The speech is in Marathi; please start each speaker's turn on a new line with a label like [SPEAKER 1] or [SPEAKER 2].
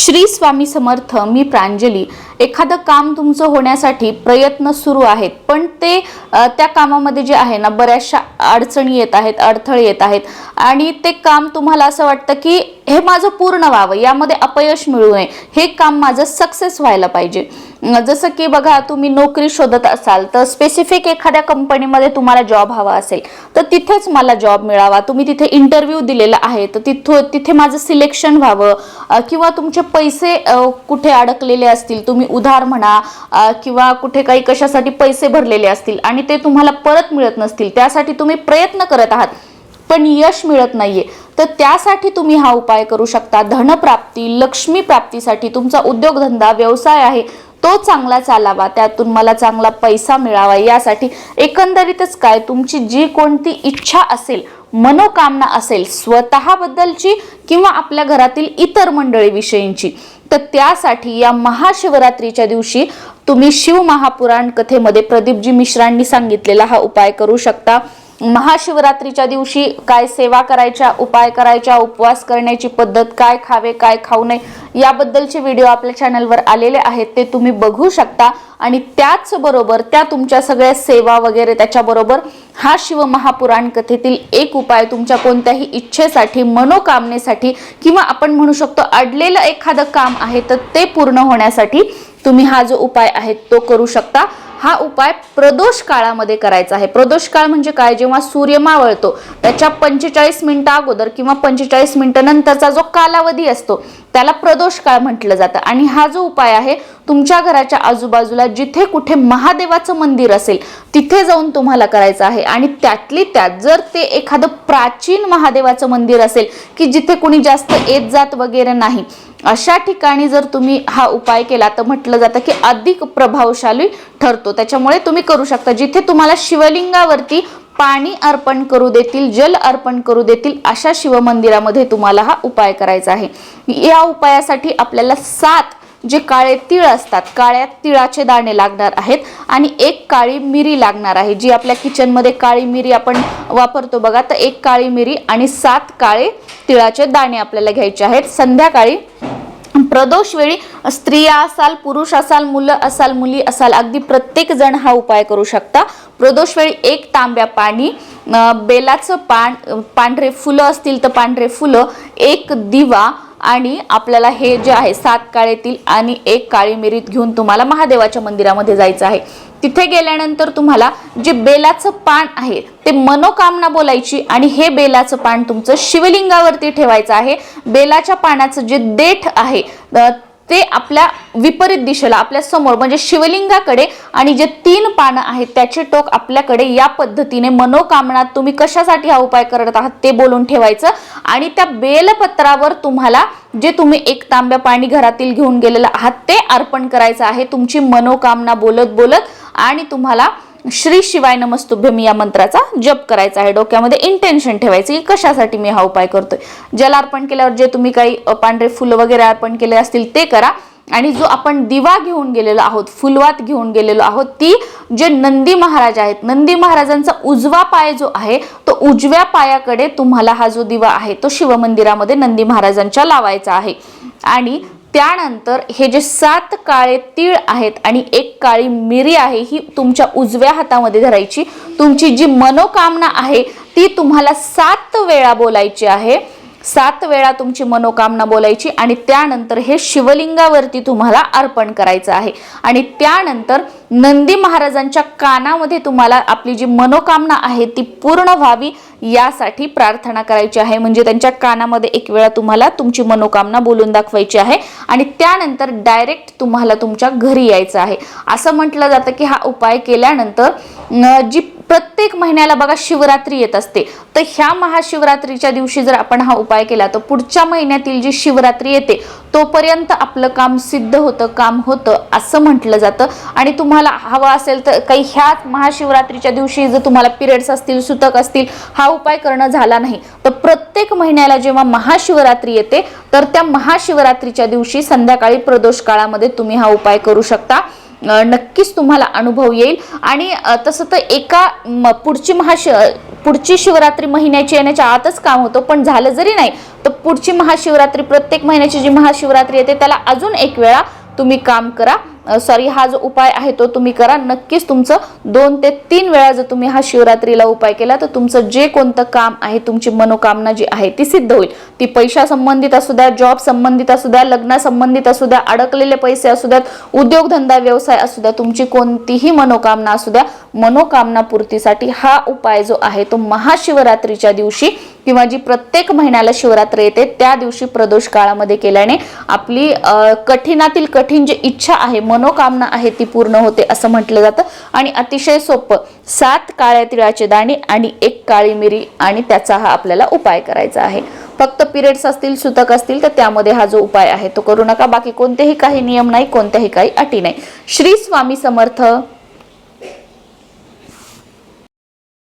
[SPEAKER 1] श्री स्वामी समर्थ मी प्रांजली. एखादं काम तुमचं होण्यासाठी प्रयत्न सुरू आहेत पण ते त्या कामामध्ये जे आहे ना बऱ्याचशा अडचणी येत आहेत अडथळे येत आहेत आणि ते काम तुम्हाला असं वाटतं की हे माझं पूर्ण व्हावं यामध्ये अपयश मिळू नये हे काम माझं सक्सेस व्हायला पाहिजे. जसं की बघा तुम्ही नोकरी शोधत असाल तर स्पेसिफिक एखाद्या कंपनीमध्ये तुम्हाला जॉब हवा असेल तर तिथेच मला जॉब मिळावा तुम्ही तिथे इंटरव्ह्यू दिलेला आहे तर तिथं तिथे माझं सिलेक्शन व्हावं किंवा तुमचे पैसे कुठे अडकलेले असतील तुम्ही उधार म्हणा किंवा कुठे काही कशासाठी पैसे भरलेले असतील आणि ते तुम्हाला परत मिळत नसतील त्यासाठी तुम्ही प्रयत्न करत आहात पण यश मिळत नाहीये तर त्यासाठी तुम्ही हा उपाय करू शकता. धनप्राप्ती लक्ष्मी प्राप्तीसाठी तुमचा उद्योगधंदा व्यवसाय आहे तो चांगला चालावा त्यातून मला चांगला पैसा मिळावा यासाठी एकंदरीतच काय तुमची जी कोणती इच्छा असेल मनोकामना असेल स्वतःबद्दलची किंवा आपल्या घरातील इतर मंडळीविषयींची तर त्यासाठी या महाशिवरात्रीच्या दिवशी तुम्ही शिव महापुराण कथेमध्ये प्रदीपजी मिश्रांनी सांगितलेला हा उपाय करू शकता. महाशिवरात्रीच्या दिवशी काय सेवा करायच्या उपाय करायच्या उपवास करण्याची पद्धत काय खावे काय खाऊ नये याबद्दलचे व्हिडिओ आपल्या चॅनलवर आलेले आहेत ते तुम्ही बघू शकता. आणि त्याचबरोबर त्या तुमच्या सगळ्या सेवा वगैरे त्याच्याबरोबर हा शिव महापुराण कथेतील एक उपाय तुमच्या कोणत्याही इच्छेसाठी मनोकामनेसाठी किंवा आपण म्हणू शकतो अडलेलं एखादं काम आहे तर ते पूर्ण होण्यासाठी तुम्ही हा जो उपाय आहे तो करू शकता. हा उपाय प्रदोष काळामध्ये करायचा आहे. प्रदोष काळ म्हणजे काय? जेव्हा सूर्य मावळतो त्याच्या पंचेचाळीस मिनिटं अगोदर किंवा पंचेचाळीस मिनिटं नंतरचा जो कालावधी असतो त्याला प्रदोष काळ म्हटलं जातं. आणि हा जो उपाय आहे तुमच्या घराच्या आजूबाजूला जिथे कुठे महादेवाचं मंदिर असेल तिथे जाऊन तुम्हाला करायचं आहे. आणि त्यातली त्यात जर ते एखादं प्राचीन महादेवाचं मंदिर असेल की जिथे कुणी जास्त येत जात वगैरे नाही अशा ठिकाणी जर तुम्ही हा उपाय केला तर म्हटलं जातं की अधिक प्रभावशाली ठरतो. त्याच्यामुळे तुम्ही करू शकता. जिथे तुम्हाला शिवलिंगावरती पाणी अर्पण करू देतील जल अर्पण करू देतील अशा शिवमंदिरामध्ये तुम्हाला हा उपाय करायचा आहे. या उपायासाठी आपल्याला सात जे काळे तीळ असतात काळ्या तिळाचे दाणे लागणार आहेत आणि एक काळी मिरी लागणार आहे. जी आपल्या किचनमध्ये काळी मिरी आपण वापरतो बघा तर एक काळी मिरी आणि सात काळे तिळाचे दाणे आपल्याला घ्यायचे आहेत. संध्याकाळी प्रदोष वेळी स्त्रिया असाल पुरुष असाल मुलं असाल मुली असाल अगदी प्रत्येक जण हा उपाय करू शकता. प्रदोष वेळी एक तांब्या पाणी बेलाचं पान पांढरे फुलं असतील तर पांढरे फुलं एक दिवा आणि आपल्याला हे जे आहे सात काळेतील आणि एक काळी मिरीत घेऊन तुम्हाला महादेवाच्या मंदिरामध्ये जायचं आहे. तिथे गेल्यानंतर तुम्हाला जे बेलाचं पान आहे ते मनोकामना बोलायची आणि हे बेलाचं पान तुमचं शिवलिंगावरती ठेवायचं आहे. बेलाच्या पानाचं जे देठ आहे ते आपल्या विपरीत दिशेला आपल्यासमोर म्हणजे शिवलिंगाकडे आणि जे तीन पानं आहेत त्याचे टोक आपल्याकडे या पद्धतीने मनोकामना तुम्ही कशासाठी हा उपाय करत आहात ते बोलून ठेवायचं. आणि त्या बेलपत्रावर तुम्हाला जे तुम्ही एक तांब्या पाणी घरातील घेऊन गेलेलं आहात ते अर्पण करायचं आहे. तुमची मनोकामना बोलत बोलत आणि तुम्हाला श्री शिवाय नमस्तुभ्यम या मंत्राचा जप करायचा आहे. डोक्यामध्ये इंटेन्शन ठेवायचं की कशासाठी मी हा उपाय करतोय. जल अर्पण केल्यावर जे तुम्ही काही पांढरे फुलं वगैरे अर्पण केले असतील ते करा. आणि जो आपण दिवा घेऊन गेलेलो आहोत फुलवात घेऊन गेलेलो आहोत ती जे नंदी महाराज आहेत नंदी महाराजांचा उजवा पाय जो आहे तो उजव्या पायाकडे तुम्हाला हा जो दिवा आहे तो शिवमंदिरामध्ये नंदी महाराजांच्या लावायचा आहे. आणि त्यानंतर हे जे सात काळे तीळ आहेत आणि एक काळी मिरी आहे ही तुमच्या उजव्या हातामध्ये धरायची. तुमची जी मनोकामना आहे ती तुम्हाला सात वेळा बोलायची आहे. सात वेळा तुमची मनोकामना बोलायची आणि त्यानंतर हे शिवलिंगावरती तुम्हाला अर्पण करायचं आहे. आणि त्यानंतर नंदी महाराजांच्या कानामध्ये तुम्हाला आपली जी मनोकामना आहे ती पूर्ण व्हावी यासाठी प्रार्थना करायची आहे. म्हणजे त्यांच्या कानामध्ये एक वेळा तुम्हाला तुमची मनोकामना बोलून दाखवायची आहे आणि त्यानंतर डायरेक्ट तुम्हाला तुमच्या घरी यायचं आहे. असं म्हटलं जातं की हा उपाय केल्यानंतर जी प्रत्येक महिन्याला बघा शिवरात्री येत असते. तर ह्या महाशिवरात्रीच्या दिवशी जर आपण हा उपाय केला तर पुढच्या महिन्यातील जी शिवरात्री येते तोपर्यंत आपलं काम सिद्ध होतं काम होतं असं म्हटलं जातं. आणि तुम्हाला हवं असेल तर काही ह्या महाशिवरात्रीच्या दिवशी जर तुम्हाला पिरियड्स असतील सुतक असतील हा उपाय करणं झाला नाही. तर प्रत्येक महिन्याला जेव्हा महाशिवरात्री येते तर त्या महाशिवरात्रीच्या दिवशी संध्याकाळी प्रदोष काळामध्ये तुम्ही हा उपाय करू शकता. नक्कीच तुम्हाला अनुभव येईल. आणि तसं तर एका पुढची महाश पुढची शिवरात्री महिन्याची येण्याच्या आतच काम होतं पण झालं जरी नाही तर पुढची महाशिवरात्री प्रत्येक महिन्याची जी महाशिवरात्री येते त्याला अजून एक वेळा तुम्ही काम करा. सॉरी हा जो उपाय आहे तो तुम्ही करा. नक्कीच तुमचं दोन ते तीन वेळा जर तुम्ही हा शिवरात्रीला उपाय केला तर तुमचं जे कोणतं काम आहे तुमची मनोकामना जी आहे ती सिद्ध होईल. ती पैशा संबंधित असू द्या जॉब संबंधित असू द्या लग्नासंबंधित असू द्या अडकलेले पैसे असू द्यात उद्योगधंदा व्यवसाय असू द्या तुमची कोणतीही मनोकामना असू द्या मनोकामना पूर्तीसाठी हा उपाय जो आहे तो महाशिवरात्रीच्या दिवशी किंवा जी प्रत्येक महिन्याला शिवरात्र येते त्या दिवशी प्रदोष काळामध्ये केल्याने आपली कठीणातील कठीण जी इच्छा आहे मनोकामना आहे ती पूर्ण होते असं म्हटलं जातं. आणि अतिशय सोपं सात काळ्या तिळाचे दाणे आणि एक काळी मिरी आणि त्याचा हा आपल्याला उपाय करायचा आहे. फक्त पिरियड्स असतील सुतक असतील तर त्यामध्ये हा जो उपाय आहे तो करू नका. बाकी कोणतेही काही नियम नाही कोणत्याही काही अटी नाही. श्री स्वामी समर्थ.